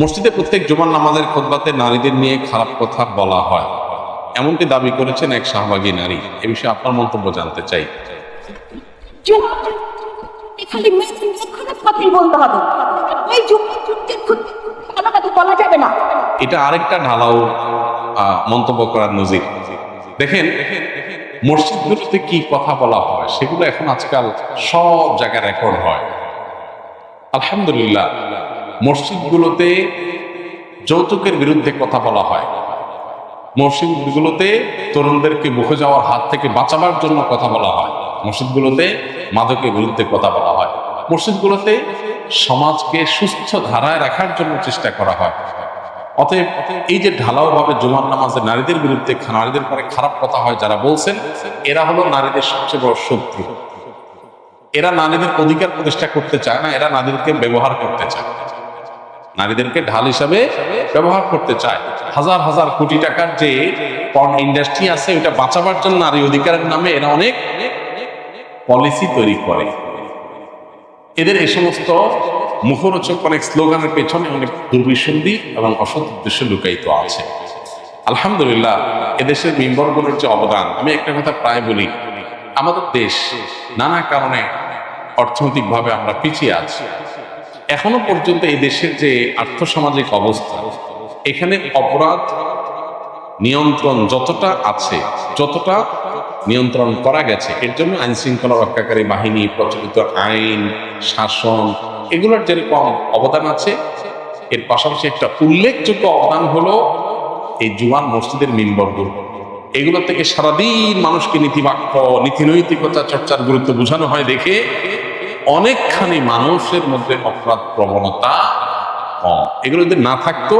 মসজিদে প্রত্যেক জুমার নামাজের খোদবাতে নারীদের নিয়ে খারাপ কথা বলা হয়। এমনটি দাবি করেছেন এক শাহবাগী নারী। এ বিষয়ে আপনার মন্তব্য জানতে চাই। এটা আরেকটা ঢালাও মন্তব্য করার নজির। দেখেন মসজিদগুলোতে কি কথা বলা হয় সেগুলো এখন আজকাল সব জায়গায় রেকর্ড হয়। আলহামদুলিল্লাহ। মসজিদগুলোতে যৌতুকের বিরুদ্ধে কথা বলা হয়। মসজিদগুলোতে তরুণদেরকে মুখে যাওয়ার হাত থেকে বাঁচাবার জন্য কথা বলা হয়। মসজিদগুলোতে মাদকের বিরুদ্ধে কথা বলা হয়। মসজিদগুলোতে সমাজকে সুস্থ ধারায় রাখার জন্য চেষ্টা করা হয়। অতএব এই যে ঢালাওভাবে জুমার নামাজে নারীদের বিরুদ্ধে নারীদের পরে খারাপ কথা হয় যারা বলছেন, এরা হলো নারীদের সবচেয়ে বড় শত্রু। এরা নারীদের অধিকার প্রতিষ্ঠা করতে চায় না, এরা নারীদেরকে ব্যবহার করতে চায়। নারীদেরকে ঢাল হিসাবে ব্যবহার করতে চায়। হাজার হাজার কোটি টাকার যে পর্ন ইন্ডাস্ট্রি আছে ওটা বাঁচাবার জন্য নারী অধিকারের নামে এরা অনেক পলিসি তৈরি করে। এদের এই সমস্ত মুখরোচক অনেক স্লোগানের পেছনে অনেক দুর্বিসন্ধি এবং অসৎ উদ্দেশ্য লুকায়িত আছে। আলহামদুলিল্লাহ, এদেশের মেম্বরগুলোর যে অবদান, আমি একটা কথা প্রায় বলি, আমাদের দেশ নানা কারণে অর্থনৈতিকভাবে আমরা পিছিয়ে আছি। এখনও পর্যন্ত এই দেশের যে আর্থসামাজিক অবস্থা, এখানে অপরাধ নিয়ন্ত্রণ যতটা আছে, যতটা নিয়ন্ত্রণ করা গেছে, এর জন্য আইন শৃঙ্খলা রক্ষাকারী বাহিনী, প্রচলিত আইন, শাসন, এগুলোর যেরকম অবদান আছে, এর পাশাপাশি একটা উল্লেখযোগ্য অবদান হলো এই জুয়ান মসজিদের মিম্বরগুলো এগুলো থেকে সারাদিন মানুষকে নীতিবাক্য, নীতিনৈতিকতা চর্চার গুরুত্ব বোঝানো হয় দেখে অনেকখানি মানুষের মধ্যে অপরাধ প্রবণতা কম। এগুলো যদি না থাকতো,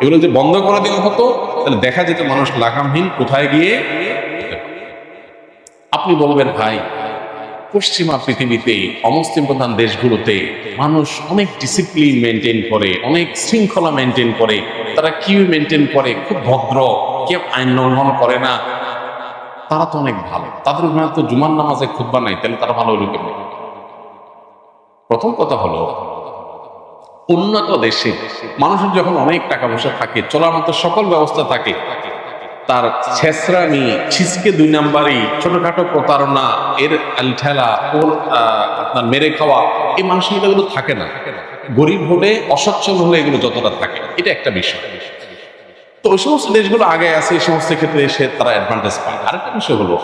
এগুলো যদি বন্ধ করে দেওয়া হতো, তাহলে দেখা যেত মানুষ লাগামহীন, কোথায় গিয়ে? আপনি বলবেন, ভাই, পশ্চিমা পৃথিবীতে, অমুসলিম প্রধান দেশগুলোতে মানুষ অনেক ডিসিপ্লিন মেনটেন করে, অনেক শৃঙ্খলা মেনটেন করে, তারা কিউ মেনটেন করে, খুব ভদ্র, কেউ আইন লঙ্ঘন করে না। তারা তো অনেক ভালো। তাদের তো জুমার নামাজে খুদ্া নাই, তাহলে তারা ভালো কেমন? প্রথম কথা হলো, উন্নত দেশে মানুষের যখন অনেক টাকা পয়সা থাকে, চলার মতো সকল ব্যবস্থা থাকে, তার ছেসরামি ছিসকে দুই নাম্বারই, ছোটখাটো প্রতারণা, এর আলঠেলা, ওর আপনার মেরে খাওয়া, এই মানসিকতাগুলো থাকে না। গরিব হলে, অসচ্ছল হলে এগুলো যতটা থাকে, এটা একটা বিষয়। তো ওই সমস্ত দেশগুলো আগে আছে, এই সমস্ত ক্ষেত্রে এসে তারা অ্যাডভান্টেজ পায়। আরেকটা বিষয় হলো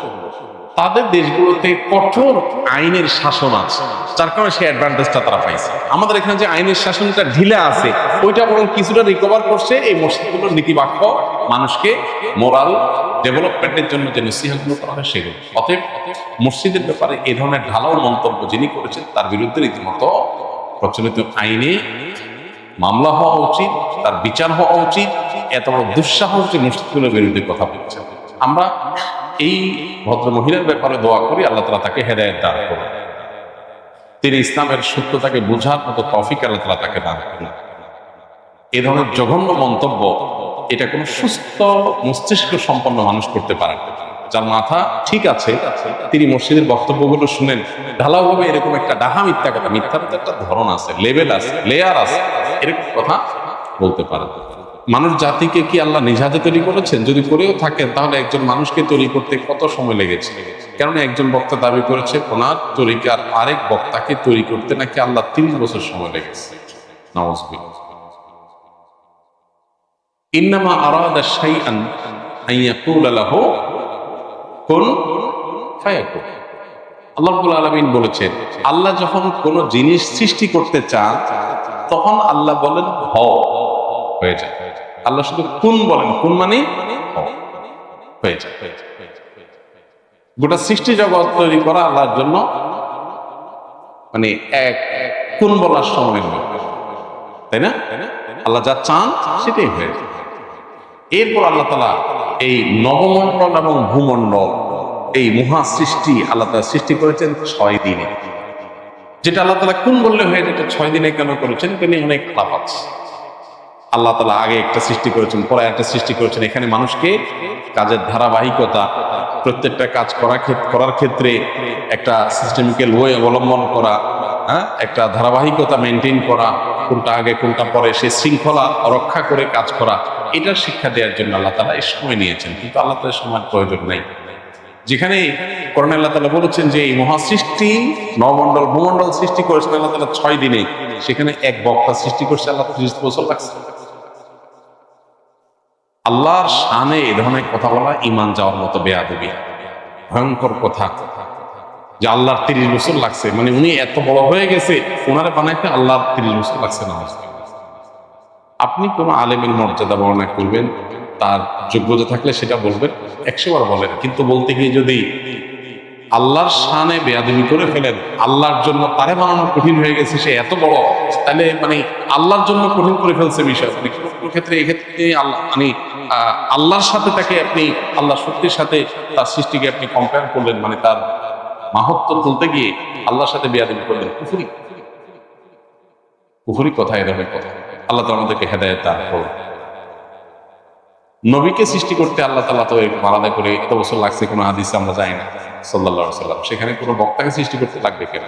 তাদের দেশগুলোতে কঠোর আইনের শাসন আছে, যার কারণে সেই অ্যাডভান্টেজটা তারা পাইছে। আমাদের এখানে যে আইনের শাসনটা ঢিলে আছে, ওইটা বরং কিছুটা রিকভার করছে এই মসজিদগুলোর নীতিবাক্য মানুষকে মোরাল ডেভেলপমেন্টের জন্য যে নসিহাতগুলো করা হয় সেগুলো। অতএব মসজিদের ব্যাপারে এ ধরনের ঢালাও মন্তব্য যিনি করেছেন, তার বিরুদ্ধে রীতিমতো প্রচলিত আইনে মামলা হওয়া উচিত, তার বিচার হওয়া উচিত, এত বড় দুঃসাহস যে মসজিদগুলোর বিরুদ্ধে কথা বলছে। আমরা এই ভদ্র মহিলার ব্যাপারে দোয়া করি, আল্লাহ তালা তাকে হেদায়ত দান করুন। তিনি ইসলামের সত্যতাকে বোঝার মতো তফিক আল্লাহ তালা তাকে দান করুন। এ ধরনের জঘন্য মন্তব্য, এটা কোনো সুস্থ মস্তিষ্ক সম্পন্ন মানুষ করতে পারেন যার মাথা ঠিক আছে, তিনি মসজিদের বক্তব্যগুলো শুনেন। ঢালাওভাবে এরকম একটা ডাহা মিথ্যা কথা, মিথ্যার তো একটা ধরন আছে, লেভেল আছে লেয়ার আছে, এরকম কথা বলতে পারেন মানুষ জাতিকে কি আল্লাহ নিজ হাতে তৈরি করেছেন? যদি করেও থাকেন, তাহলে একজন মানুষকে তৈরি করতে কত সময় লেগেছে? কারণ একজন বক্তা দাবি করেছে, ওনার তরিকার আরেক বক্তাকে তৈরি করতে নাকি আল্লাহ তিরিশ বছর সময় লেগেছে। নওয়াজ ইন্নামা আরাদা শাইআন আন ইয়াকুলা লাহু কুন ফায়াকুন। আল্লাহ আলামিন বলেছেন, আল্লাহ যখন কোন জিনিস সৃষ্টি করতে চান, তখন আল্লাহ বলেন, হও, হয়ে যায় আল্লাহ শুধু কোন বলেন কোন মানে হয়ে যায়। গোটা সৃষ্টি জগৎ তৈরি করা আল্লাহর জন্য মানে এক কোন বলার সময় নয়। তাই না? আল্লাহ যা চান সেটাই হয়ে এরপর আল্লাহ তালা এই নবমণ্ডল এবং ভূমণ্ডল এই মহা সৃষ্টি আল্লাহ তালা সৃষ্টি করেছেন ছয় দিনে। যেটা আল্লাহ তালা কোন বললে হয়ে যেটা ছয় দিনে কেন করেছেন? তিনি অনেক লাভ আছে। আল্লাহ তালা আগে একটা সৃষ্টি করেছেন, পরে একটা সৃষ্টি করেছেন। এখানে মানুষকে কাজের ধারাবাহিকতা, প্রত্যেকটা কাজ করা করার ক্ষেত্রে একটা সিস্টেমিক্যাল ওয়ে অবলম্বন করা হ্যাঁ? একটা ধারাবাহিকতা মেনটেন করা, কোনটা আগে, কোনটা পরে, সে শৃঙ্খলা রক্ষা করে কাজ করা এটার শিক্ষা দেওয়ার জন্য আল্লাহ তালা এই সময় নিয়েছেন। কিন্তু আল্লাহ তালা সময়ের প্রয়োজন নেই। যেখানে করোন আল্লাহ তালা বলেছেন যে, এই মহাসৃষ্টি নমণ্ডল ভূমণ্ডল সৃষ্টি করেছেন আল্লাহ তালা ছয় দিনে। সেখানে এক বক্তা সৃষ্টি করছে আল্লাহ ত্রিশ বছর লাগছে। আল্লাহর শানে এ ধরনের কথা বলা ইমান যাওয়ার মতো বেয়া দেবে ভয়ঙ্কর কথা। যে আল্লাহর তিরিশ বছর লাগছে মানে উনি এত বড় হয়ে গেছে ওনারে বানাইতে আল্লাহর তিরিশ বছর লাগছে না। আপনি কোনো আলেমের মর্যাদা বর্ণনা করবেন, তার যোগ্যতা থাকলে সেটা বলবেন একশোবার বলেন, কিন্তু বলতে গিয়ে যদি আল্লাহর শানে বেয়াদবি করে ফেলেন। আল্লাহর জন্য তারে বানানো কঠিন হয়ে গেছে, সে এত বড়। তাহলে মানে আল্লাহর জন্য কঠিন করে ফেলছে বিষয়। মানে ক্ষেত্রে, এক্ষেত্রে আল্লাহ মানে আল্লাহর সাথে তাকে আপনি আল্লাহ শক্তির সাথে তার সৃষ্টিকে আপনি কম্পেয়ার করলেন মানে তার মাহত্ব তুলতে গিয়ে আল্লাহর সাথে বেয়াদবি করলেন। কুফুরি। কুফুরি কথা এ ধরনের কথা। আল্লাহ তো আমাদেরকে হেদায়ত দান করুন। নবীকে সৃষ্টি করতে আল্লাহ তালা তো আলাদা করে এত বছর লাগছে, কোনো হাদিসে আমরা যাই না সাল্লাহ সাল্লাম সেখানে কোনো বক্তাকে সৃষ্টি করতে লাগবে কেন?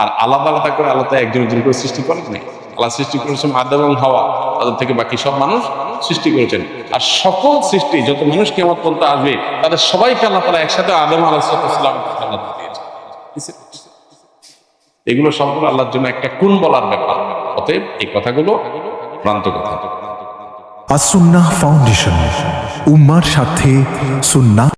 আর আলাদা আলাদা করে আল্লাহ একজন একজন করে সৃষ্টি করেন নাই। আল্লাহ সৃষ্টি করেছেন আদম এবং হাওয়া, তাদের থেকে বাকি সব মানুষ সৃষ্টি করেছেন। আর সকল সৃষ্টি, যত মানুষ কেমন পর্যন্ত আসবে, তাদের সবাইকে আল্লাহ তালা একসাথে আদম দিয়েছেন। এগুলো সম্পূর্ণ আল্লাহর জন্য একটা কোন বলার ব্যাপার। অতএব এই কথাগুলো ভ্রান্ত কথা। আসুন্নাহ ফাউন্ডেশন উম্মার সাথে সুন্নাহ